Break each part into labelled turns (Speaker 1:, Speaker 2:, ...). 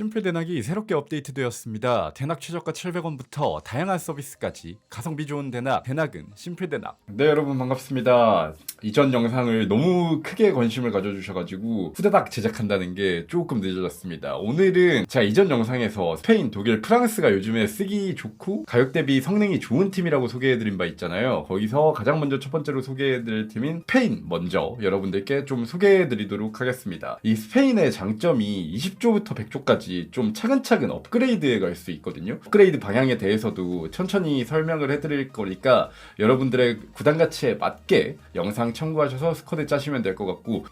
Speaker 1: 심플 대낙이 새롭게 업데이트되었습니다. 대낙 최저가 700원부터 다양한 서비스까지 가성비 좋은 대낙, 대낙은 심플 대낙. 네 여러분 반갑습니다. 이전 영상을 너무 크게 관심을 가져주셔가지고 후다닥 제작한다는 게 조금 늦어졌습니다. 오늘은 제가 이전 영상에서 스페인, 독일, 프랑스가 요즘에 쓰기 좋고 가격 대비 성능이 좋은 팀이라고 소개해드린 바 있잖아요. 거기서 가장 먼저 첫 번째로 소개해드릴 팀인 스페인 먼저 여러분들께 좀 소개해드리도록 하겠습니다. 이 스페인의 장점이 20조부터 100조까지 좀 차근차근 업그레이드해 갈 수 있거든요. 업그레이드 방향에 대해서도 천천히 설명을 해드릴 거니까 여러분들의 구단 가치에 맞게 영상 참고하셔서 스쿼드 짜시면 될 것 같고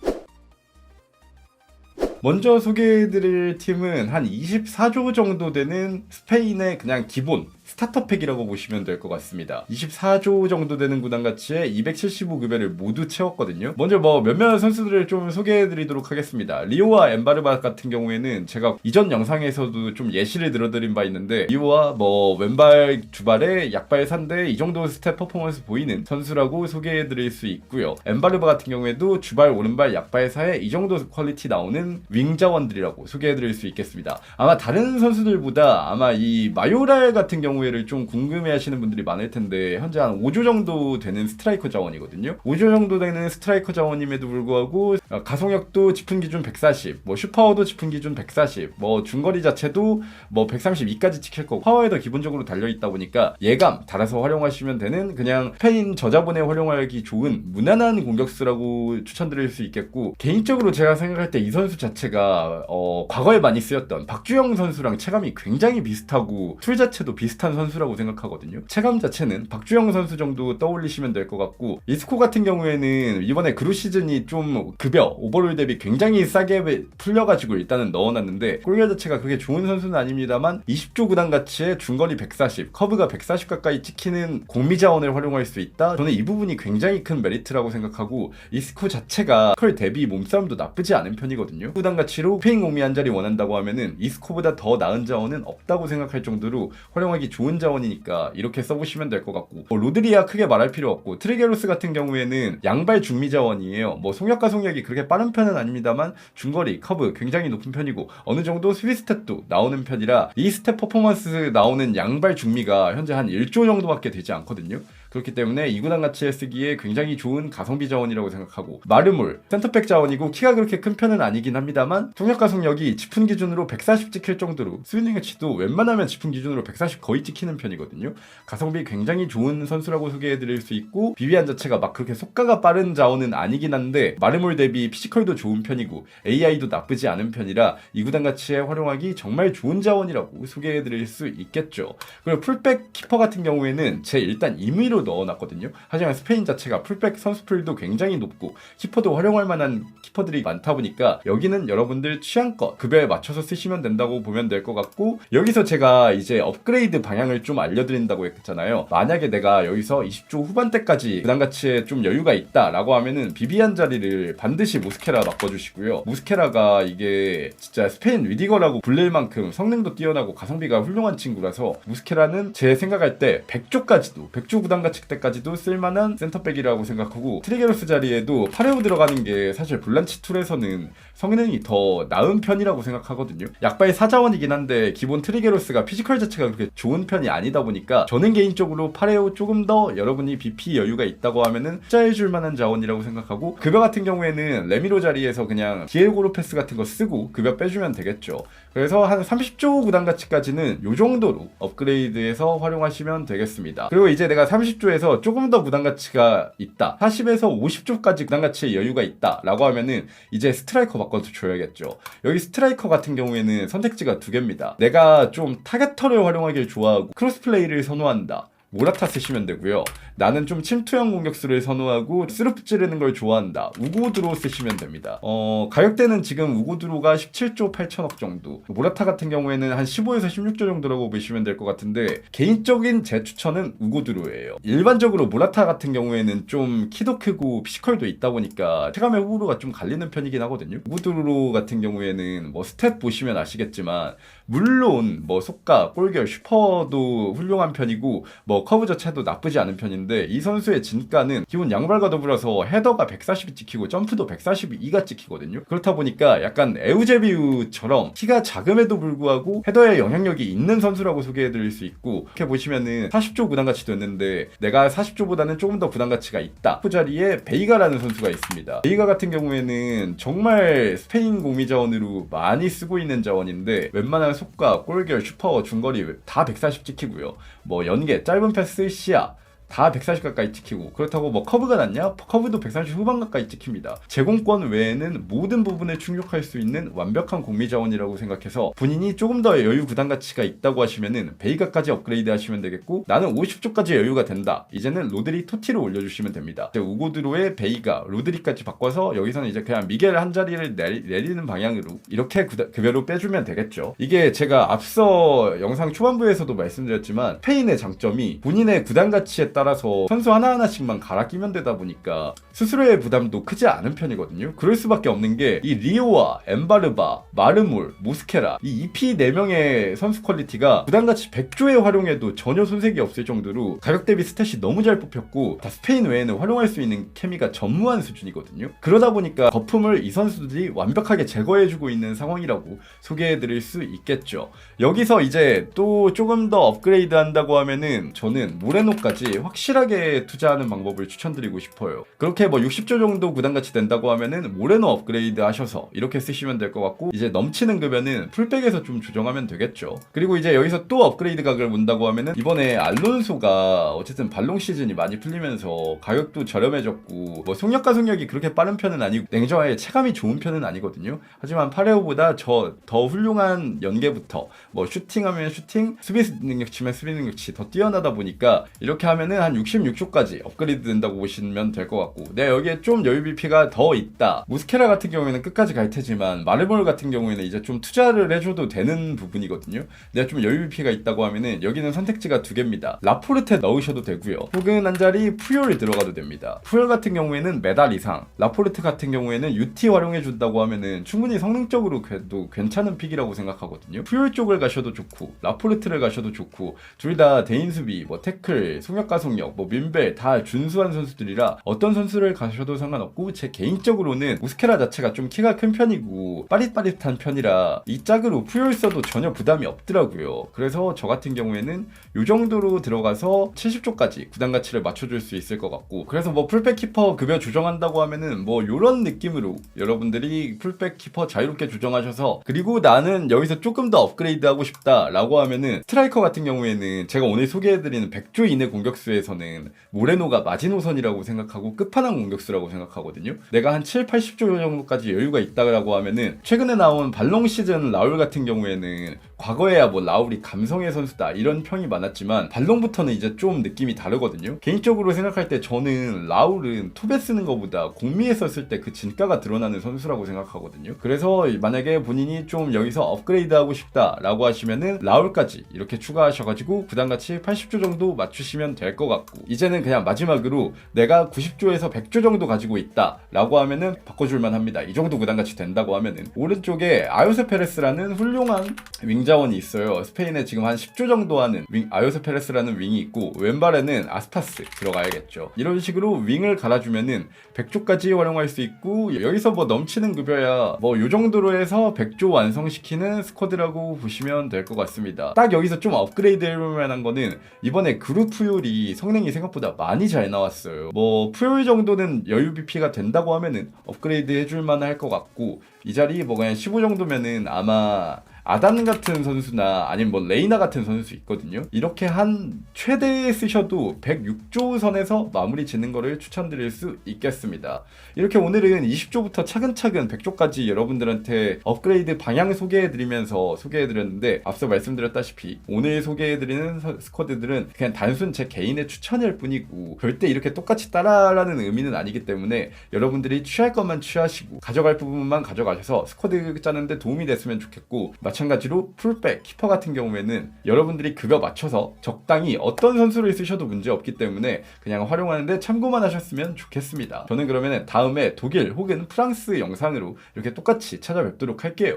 Speaker 1: 먼저 소개해드릴 팀은 한 24조 정도 되는 스페인의 그냥 기본 스타터팩이라고 보시면 될 것 같습니다. 24조 정도 되는 구단 가치에 275급여를 모두 채웠거든요. 먼저 뭐 몇몇 선수들을 좀 소개해드리도록 하겠습니다. 리오와 엠바르바 같은 경우에는 제가 이전 영상에서도 좀 예시를 들어드린 바 있는데 리오와 뭐 왼발 주발에 약발 산대 이 정도 스텝 퍼포먼스 보이는 선수라고 소개해드릴 수 있고요. 엠바르바 같은 경우에도 주발 오른발 약발 사에 이 정도 퀄리티 나오는 윙 자원들이라고 소개해드릴 수 있겠습니다. 아마 다른 선수들보다 아마 이 마요랄 같은 경우 경우에를 좀 궁금해하시는 분들이 많을 텐데 현재 한 5조 정도 되는 스트라이커 자원이거든요. 5조 정도 되는 스트라이커 자원임에도 불구하고 어, 가속력도 지품 기준 140, 뭐 슈퍼워도 지품 기준 140, 뭐 중거리 자체도 뭐 132까지 찍힐 거고 파워에도 기본적으로 달려 있다 보니까 예감 달아서 활용하시면 되는 그냥 스페인 저자본에 활용하기 좋은 무난한 공격수라고 추천드릴 수 있겠고 개인적으로 제가 생각할 때 이 선수 자체가 어, 과거에 많이 쓰였던 박주영 선수랑 체감이 굉장히 비슷하고 툴 자체도 비슷한 선수라고 생각하거든요. 체감 자체는 박주영 선수 정도 떠올리시면 될 것 같고 이스코 같은 경우에는 이번에 그루 시즌이 좀 급여 오버롤 대비 굉장히 싸게 풀려가지고 일단은 넣어놨는데 골리아 자체가 그게 좋은 선수는 아닙니다만 20조 구단 가치에 중거리 140, 커브가 140 가까이 찍히는 공미 자원을 활용할 수 있다. 저는 이 부분이 굉장히 큰 메리트라고 생각하고 이스코 자체가 컬 대비 몸싸움도 나쁘지 않은 편이거든요. 구단 가치로 페인 공미 한 자리 원한다고 하면은 이스코보다 더 나은 자원은 없다고 생각할 정도로 활용하기 좋은 자원이니까 이렇게 써보시면 될 것 같고 뭐 로드리아 크게 말할 필요 없고 트리게로스 같은 경우에는 양발 중미 자원이에요. 뭐 속력과 속력이 그렇게 빠른 편은 아닙니다만 중거리 커브 굉장히 높은 편이고 어느 정도 스위 스텝도 나오는 편이라 이 스텝 퍼포먼스 나오는 양발 중미가 현재 한 1조 정도밖에 되지 않거든요. 그렇기 때문에 이 구단 가치에 쓰기에 굉장히 좋은 가성비 자원이라고 생각하고 마르몰 센터백 자원이고 키가 그렇게 큰 편은 아니긴 합니다만 통역 가속력이 지품 기준으로 140 찍힐 정도로 스위닝 해치도 웬만하면 지품 기준으로 140 거의 찍히는 편이거든요. 가성비 굉장히 좋은 선수라고 소개해드릴 수 있고 비비안 자체가 막 그렇게 속가가 빠른 자원은 아니긴 한데 마르몰 대비 피지컬도 좋은 편이고 AI도 나쁘지 않은 편이라 이 구단 가치에 활용하기 정말 좋은 자원이라고 소개해드릴 수 있겠죠. 그리고 풀백 키퍼 같은 경우에는 제 일단 임의로 풀로 넣어놨거든요. 하지만 스페인 자체가 풀백 선수풀도 굉장히 높고 키퍼도 활용할 만한 키퍼들이 많다 보니까 여기는 여러분들 취향껏 급여에 맞춰서 쓰시면 된다고 보면 될 것 같고 여기서 제가 이제 업그레이드 방향을 좀 알려드린다고 했잖아요. 만약에 내가 여기서 20조 후반대까지 부담 가치에 좀 여유가 있다라고 하면은 비비안 자리를 반드시 모스케라 바꿔주시고요. 모스케라가 이게 진짜 스페인 리디거라고 불릴 만큼 성능도 뛰어나고 가성비가 훌륭한 친구라서 모스케라는 제 생각할 때 100조까지도 100조 구단 가치 때까지도 쓸만한 센터백이라고 생각하고 트리게로스 자리에도 파레오 들어가는 게 사실 블란치 툴에서는 성능이 더 나은 편이라고 생각하거든요. 약발 사자원이긴 한데 기본 트리게로스가 피지컬 자체가 그렇게 좋은 편이 아니다 보니까 저는 개인적으로 파레오 조금 더 여러분이 BP 여유가 있다고 하면은 투자해줄 만한 자원이라고 생각하고 급여 같은 경우에는 레미로 자리에서 그냥 디에고 로페스 같은 거 쓰고 급여 빼주면 되겠죠. 그래서 한 30조 구단 가치까지는 요 정도로 업그레이드해서 활용하시면 되겠습니다. 그리고 이제 내가 30 조에서 조금 더 구단 가치가 있다. 40에서 50조까지 구단 가치의 여유가 있다. 라고 하면은 이제 스트라이커 바꿔서 줘야겠죠. 여기 스트라이커 같은 경우에는 선택지가 두 개입니다. 내가 좀 타겟터를 활용하길 좋아하고 크로스 플레이를 선호한다. 모라타 쓰시면 되고요. 나는 좀 침투형 공격수를 선호하고 스루프 찌르는 걸 좋아한다. 우고드로 쓰시면 됩니다. 어, 가격대는 지금 우고드로가 17조 8천억 정도. 모라타 같은 경우에는 한 15에서 16조 정도라고 보시면 될 것 같은데 개인적인 제 추천은 우고드로예요. 일반적으로 모라타 같은 경우에는 좀 키도 크고 피지컬도 있다 보니까 체감의 호불호가 좀 갈리는 편이긴 하거든요. 우고드로 같은 경우에는 뭐 스탯 보시면 아시겠지만 물론 뭐 속가, 골결, 슈퍼도 훌륭한 편이고 뭐뭐 커브 자체도 나쁘지 않은 편인데 이 선수의 진가는 기본 양발과 더불어서 헤더가 140이 찍히고 점프도 142가 찍히거든요. 그렇다 보니까 약간 에우제비우처럼 키가 작음에도 불구하고 헤더에 영향력이 있는 선수라고 소개해드릴 수 있고 이렇게 보시면은 40조 부담 가치도 있는데 내가 40조보다는 조금 더 부담 가치가 있다. 그 자리에 베이가라는 선수가 있습니다. 베이가 같은 경우에는 정말 스페인 공미 자원으로 많이 쓰고 있는 자원인데 웬만한 속과 골결, 슈퍼, 중거리 다 140 찍히고요. 뭐 연계, 짧은 패스, 시야 다 140 가까이 찍히고 그렇다고 뭐 커브가 낮냐? 커브도 130 후반 가까이 찍힙니다. 제공권 외에는 모든 부분을 충족할 수 있는 완벽한 공미 자원이라고 생각해서 본인이 조금 더 여유 부담 가치가 있다고 하시면은 베이가까지 업그레이드 하시면 되겠고 나는 50조까지 여유가 된다. 이제는 로드리 토티로 올려주시면 됩니다. 이제 우고드로의 베이가 로드리까지 바꿔서 여기서는 이제 그냥 미겔 한 자리를 내리, 내리는 방향으로 이렇게 구다- 급여로 빼주면 되겠죠. 이게 제가 앞서 영상 초반부에서도 말씀드렸지만 스페인의 장점이 본인의 구단 가치에 따라 서 선수 하나하나씩만 갈아 끼면 되다 보니까 스스로의 부담도 크지 않은 편이거든요. 그럴 수밖에 없는 게 이 리오와 엠바르바, 마르몰, 모스케라 이 EP 4명의 선수 퀄리티가 가치 100조에 활용해도 전혀 손색이 없을 정도로 가격 대비 스탯이 너무 잘 뽑혔고 다 스페인 외에는 활용할 수 있는 케미가 전무한 수준이거든요. 그러다 보니까 거품을 이 선수들이 완벽하게 제거해주고 있는 상황이라고 소개해드릴 수 있겠죠. 여기서 이제 또 조금 더 업그레이드 한다고 하면은 저는 모레노까지 확실하게 투자하는 방법을 추천드리고 싶어요. 그렇게 뭐 60조 정도 구단 가치 된다고 하면은 모레노 업그레이드 하셔서 이렇게 쓰시면 될 것 같고 이제 넘치는 급여는 풀백에서 좀 조정하면 되겠죠. 그리고 이제 여기서 또 업그레이드 각을 본다고 하면은 이번에 알론소가 어쨌든 발롱 시즌이 많이 풀리면서 가격도 저렴해졌고 뭐 속력과 속력이 그렇게 빠른 편은 아니고 냉정하게 체감이 좋은 편은 아니거든요. 하지만 파레오보다 저 더 훌륭한 연계부터 뭐 슈팅하면 슈팅, 수비 능력치면 수비 능력치 더 뛰어나다 보니까 이렇게 하면은 한 66조까지 업그레이드 된다고 보시면 될 것 같고 내가 여기에 좀 여유 BP가 더 있다. 무스케라 같은 경우에는 끝까지 갈 테지만 마르볼 같은 경우에는 이제 좀 투자를 해줘도 되는 부분이거든요. 내가 좀 여유 BP가 있다고 하면은 여기는 선택지가 두 개입니다. 라포르테 넣으셔도 되고요. 혹은 한 자리 푸열이 들어가도 됩니다. 푸열 같은 경우에는 메달 이상, 라포르테 같은 경우에는 UT 활용해 준다고 하면은 충분히 성능적으로 그래도 괜찮은 픽이라고 생각하거든요. 푸열 쪽을 가셔도 좋고 라포르트를 가셔도 좋고 둘 다 대인 수비, 뭐 태클, 속력 가속 력, 뭐 민벨 다 준수한 선수들이라 어떤 선수를 가셔도 상관없고 제 개인적으로는 우스케라 자체가 좀 키가 큰 편이고 빠릿빠릿한 편이라 이 짝으로 푸열 써도 전혀 부담이 없더라고요. 그래서 저 같은 경우에는 요 정도로 들어가서 70조까지 구단 가치를 맞춰줄 수 있을 것 같고 그래서 뭐 풀백 키퍼 급여 조정한다고 하면은 뭐 요런 느낌으로 여러분들이 풀백 키퍼 자유롭게 조정하셔서 그리고 나는 여기서 조금 더 업그레이드 하고 싶다라고 하면은 스트라이커 같은 경우에는 제가 오늘 소개해드리는 100조 이내 공격수에 서는 모레노가 마지노선이라고 생각하고 끝판왕 공격수라고 생각하거든요. 내가 한 7, 80조 정도까지 여유가 있다라고 하면은 최근에 나온 발롱 시즌 라울 같은 경우에는 과거에야 뭐 라울이 감성의 선수다 이런 평이 많았지만 발롱부터는 이제 좀 느낌이 다르거든요. 개인적으로 생각할 때 저는 라울은 톱에 쓰는 것보다 공미에 썼을 때그 진가가 드러나는 선수라고 생각하거든요. 그래서 만약에 본인이 좀 여기서 업그레이드 하고 싶다라고 하시면은 라울까지 이렇게 추가하셔가지고 부담가치 80조 정도 맞추시면 될 것 같고 이제는 그냥 마지막으로 내가 90조에서 100조 정도 가지고 있다 라고 하면은 바꿔줄만 합니다. 이 정도 부담가치 된다고 하면은 오른쪽에 아요세 페레스라는 훌륭한 윙자원이 있어요. 스페인에 지금 한 10조 정도 하는 윙, 아요세 페레스라는 윙이 있고 왼발에는 아스파스 들어가야겠죠. 이런 식으로 윙을 갈아주면은 100조까지 활용할 수 있고 여기서 뭐 넘치는 급여야 뭐 요 정도로 해서 100조 완성시키는 스쿼드라고 보시면 될 것 같습니다. 딱 여기서 좀 업그레이드 해볼 만한 거는 이번에 그룹 푸율이 성능이 생각보다 많이 잘 나왔어요. 뭐 푸율 정도는 여유 BP가 된다고 하면은 업그레이드 해줄 만할 것 같고 이 자리 뭐 그냥 15 정도면은 아마 아단 같은 선수나 아니면 뭐 레이나 같은 선수 있거든요. 이렇게 한 최대 쓰셔도 106조 선에서 마무리 짓는 거를 추천드릴 수 있겠습니다. 이렇게 오늘은 20조부터 차근차근 100조까지 여러분들한테 업그레이드 방향 소개해드리면서 소개해드렸는데 앞서 말씀드렸다시피 오늘 소개해드리는 서- 스쿼드들은 그냥 단순 제 개인의 추천일 뿐이고 절대 이렇게 똑같이 따라라는 의미는 아니기 때문에 여러분들이 취할 것만 취하시고 가져갈 부분만 가져가셔서 스쿼드 짜는데 도움이 됐으면 좋겠고 마 찬가지로 풀백, 키퍼 같은 경우에는 여러분들이 급여 맞춰서 적당히 어떤 선수를 쓰셔도 문제 없기 때문에 그냥 활용하는데 참고만 하셨으면 좋겠습니다. 저는 그러면 다음에 독일 혹은 프랑스 영상으로 이렇게 똑같이 찾아뵙도록 할게요.